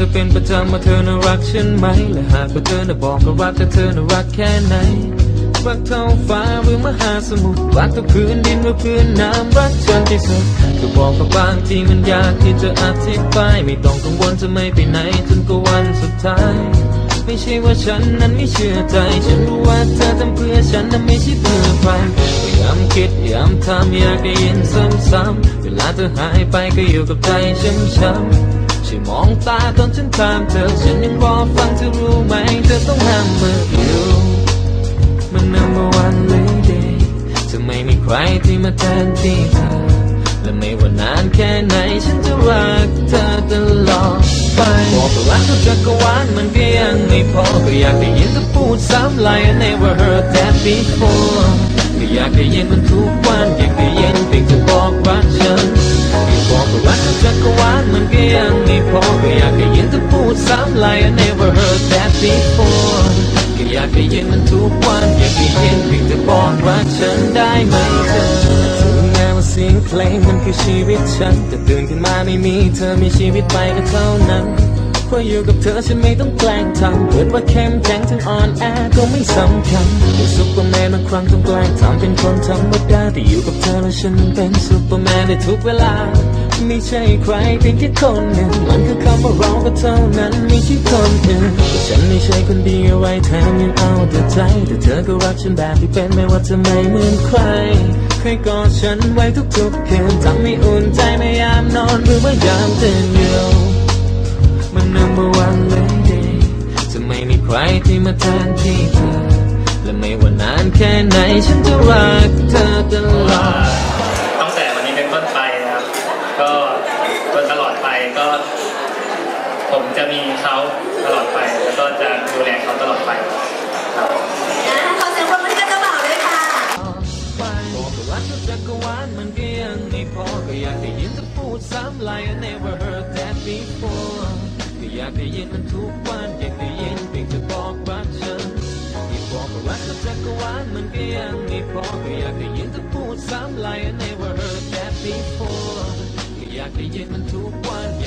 ประจำว่าเธอน่ารักฉันไหม และหากว่าเธอน่ะบอกก็รักแต่เธอน่ารักแค่ไหน รักเท่าฟ้าหรือมหาสมุทร รักเท่าพื้นดินหรือพื้นน้ำ รักฉันที่สุดก็บอกว่าบางทีมันยากที่จะอธิบาย ไม่ต้องกังวลจะไม่ไปไหนจนกว่าวันสุดท้าย ไม่ใช่ว่าฉันนั้นไม่เชื่อใจ ฉันรู้ว่าเธอทำเพื่อฉันนั้นไม่ใช่เพื่อใครพยายามคิดพยายามทำอยากได้ยินซ้ำๆเวลาเธอหายไปก็อยู่กับใจช้ำๆ ช่วยมองตาตอนฉันถามเธอฉันยังรอฟังเธอรู้ไหมเธอต้องห้ามเมื่ออยู่มัน number one lady จะไม่มีใครที่มาแทนที่เธอและไม่ว่านานแค่ไหนฉันจะรักเธอตลอดไปบอกว่ารักเธอจักรวาลมันก็ยังไม่พอก็อยากได้ยินเธอพูดซ้ำ like I never heard that before ก็อยากได้ยินมันทุกวันอยากได้ยินเพียงเธอบอกรักฉันบอกว่ารักเธอจักรวาลมันก็ยัง พอก็อยากได้ยินเธอพูดซ้ำ like I never heard that before ก็อยากได้ยินมันทุกวัน อยากได้ยินเพียงเธอบอกรักฉันได้ไหมเธอถึงแม้ว่าเสียงเพลงมันคือชีวิตฉัน แต่ตื่นขึ้นมาไม่มีเธอมีชีวิตไปก็เท่านั้นเพราะอยู่กับเธอฉันไม่ต้องแกล้งทำเกิดว่าเข้มแข็งถึงอ่อนแอก็ไม่สำคัญเป็นซุปเปอร์แมนบางครั้งต้องแกล้งทำเป็นคนธรรมดาแต่อยู่กับเธอแล้วฉันเป็นซุปเปอร์แมนในทุกเวลา ไม่ใช่ใครเพียงแค่คนหนึ่งมันคือคำว่าเราก็เท่านั้นไม่ใช่คนอื่นแต่ฉันไม่ใช่คนดีเอะไรแถมยังเอาแต่ใจ แต่เธอก็รักฉันแบบที่เป็นไม่ว่าจะไม่เหมือนใครเคยกอดฉันไว้ทุกๆคืนทำให้อุ่นใจไม่ยามนอนหรือว่ายามตื่นอยู่มัน number one lady จะไม่มีใครที่มาแทนที่เธอและไม่ว่านานแค่ไหนฉันจะรักเธอตลอด ตั้งแต่วันนี้เป็นต้นไปนะครับ ก็จนตลอดไปก็ ผมจะมีเขาตลอดไป แล้วก็จะดูแลเขาตลอดไปครับนะขอเสียงปรบมือให้กับเจ้าบ่าวด้วยค่ะบอกว่ารักเธอจักรวาลมันก็ยังไม่พอก็อยากได้ยินเธอพูดซ้ำ like I never heard that before ก็อยากได้ยินมันทุกวันอยากได้ยินเพียงเธอบอกรักฉันที่บอกว่ารักเธอจักรวาลมันก็ยังไม่พอก็อยากได้ยินเธอพูดซ้ำ like I never heard that before ก็อยากได้ยินมันทุกวัน